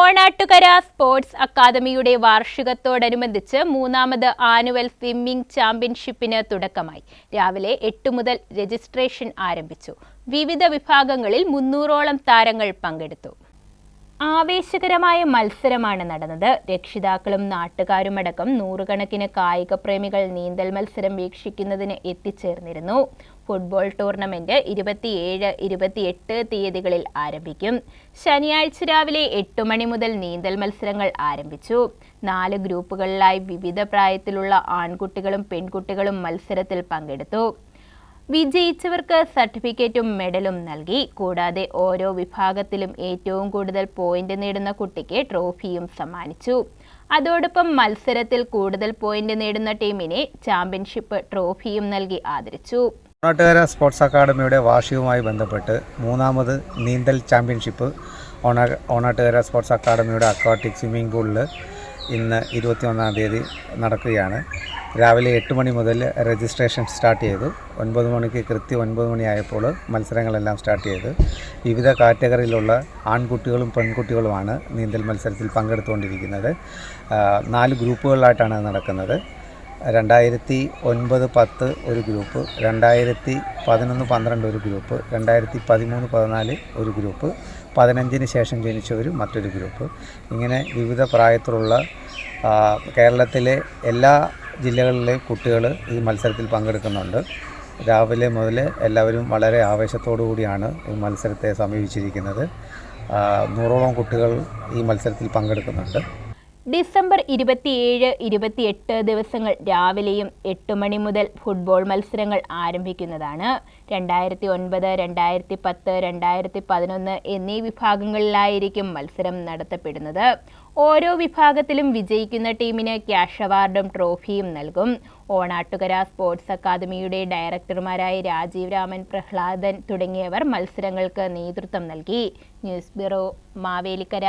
Onattukara sports അക്കാദമിയുടെ വാർഷികത്തോടനുബന്ധിച്ച് മൂന്നാമത് ആനുവൽ സ്വിമ്മിംഗ് ചാമ്പ്യൻഷിപ്പിന് തുടക്കമായി. രാവിലെ എട്ട് മുതൽ രജിസ്ട്രേഷൻ ആരംഭിച്ചു. വിവിധ വിഭാഗങ്ങളിൽ മുന്നൂറോളം താരങ്ങൾ പങ്കെടുത്തു. ആവേശകരമായ മത്സരമാണ് നടന്നത്. രക്ഷിതാക്കളും നാട്ടുകാരുമടക്കം നൂറുകണക്കിന് കായിക പ്രേമികൾ നീന്തൽ മത്സരം വീക്ഷിക്കുന്നതിന് എത്തിച്ചേർന്നിരുന്നു. ഫുട്ബോൾ ടൂർണമെന്റ് ഇരുപത്തിയേഴ് ഇരുപത്തിയെട്ട് തീയതികളിൽ ആരംഭിക്കും. ശനിയാഴ്ച രാവിലെ എട്ട് മണി മുതൽ നീന്തൽ മത്സരങ്ങൾ ആരംഭിച്ചു. നാല് ഗ്രൂപ്പുകളിലായി വിവിധ പ്രായത്തിലുള്ള ആൺകുട്ടികളും പെൺകുട്ടികളും മത്സരത്തിൽ പങ്കെടുത്തു. വിജയിച്ചവർക്ക് സർട്ടിഫിക്കറ്റും മെഡലും നൽകി. കൂടാതെ ഓരോ വിഭാഗത്തിലും ഏറ്റവും കൂടുതൽ പോയിന്റ് നേടുന്ന കുട്ടിക്ക് ട്രോഫിയും സമ്മാനിച്ചു. അതോടൊപ്പം മത്സരത്തിൽ കൂടുതൽ പോയിന്റ് നേടുന്ന ടീമിനെ ചാമ്പ്യൻഷിപ്പ് ട്രോഫിയും നൽകി ആദരിച്ചു. ഓണാട്ടുകര സ്പോർട്സ് അക്കാദമിയുടെ വാർഷികവുമായി ബന്ധപ്പെട്ട് മൂന്നാമത് നീന്തൽ ചാമ്പ്യൻഷിപ്പ് ഓണ ഓണാട്ടുകര സ്പോർട്സ് അക്കാദമിയുടെ അക്വാട്ടിക് സ്വിമ്മിംഗ് പൂളിൽ ഇന്ന് ഇരുപത്തിയൊന്നാം തീയതി നടക്കുകയാണ്. രാവിലെ എട്ട് മണി മുതൽ രജിസ്ട്രേഷൻ സ്റ്റാർട്ട് ചെയ്തു. ഒൻപത് മണിക്ക് കൃത്യം ഒൻപത് മണിയായപ്പോൾ മത്സരങ്ങളെല്ലാം സ്റ്റാർട്ട് ചെയ്തു. വിവിധ കാറ്റഗറിയിലുള്ള ആൺകുട്ടികളും പെൺകുട്ടികളുമാണ് നീന്തൽ മത്സരത്തിൽ പങ്കെടുത്തുകൊണ്ടിരിക്കുന്നത്. നാല് ഗ്രൂപ്പുകളിലായിട്ടാണ് നടക്കുന്നത്. രണ്ടായിരത്തി ഒൻപത് പത്ത് ഒരു ഗ്രൂപ്പ് രണ്ടായിരത്തി പതിനൊന്ന് പന്ത്രണ്ട് ഒരു ഗ്രൂപ്പ് രണ്ടായിരത്തി പതിമൂന്ന് പതിനാല് ഒരു ഗ്രൂപ്പ് പതിനഞ്ചിന് ശേഷം ജനിച്ചവർ മറ്റൊരു ഗ്രൂപ്പ്. ഇങ്ങനെ വിവിധ പ്രായത്തിലുള്ള കേരളത്തിലെ എല്ലാ ജില്ലകളിലെയും കുട്ടികൾ ഈ മത്സരത്തിൽ പങ്കെടുക്കുന്നുണ്ട്. രാവിലെ മുതൽ എല്ലാവരും വളരെ ആവേശത്തോടു കൂടിയാണ് ഈ മത്സരത്തെ സമീപിച്ചിരിക്കുന്നത്. നൂറോളം കുട്ടികൾ ഈ മത്സരത്തിൽ പങ്കെടുക്കുന്നുണ്ട്. ഡിസംബർ ഇരുപത്തിയേഴ് ഇരുപത്തിയെട്ട് ദിവസങ്ങൾ രാവിലെയും എട്ട് മണി മുതൽ ഫുട്ബോൾ മത്സരങ്ങൾ ആരംഭിക്കുന്നതാണ്. രണ്ടായിരത്തി ഒൻപത് രണ്ടായിരത്തി പത്ത് രണ്ടായിരത്തി പതിനൊന്ന് എന്നീ വിഭാഗങ്ങളിലായിരിക്കും മത്സരം നടത്തപ്പെടുന്നത്. ഓരോ വിഭാഗത്തിലും വിജയിക്കുന്ന ടീമിന് ക്യാഷ് അവാർഡും ട്രോഫിയും നൽകും. ഓണാട്ടുകര സ്പോർട്സ് അക്കാദമിയുടെ ഡയറക്ടർമാരായ രാജീവ് രാമൻ പ്രഹ്ലാദൻ തുടങ്ങിയവർ മത്സരങ്ങൾക്ക് നേതൃത്വം നൽകി. News bureau Mavelikkara.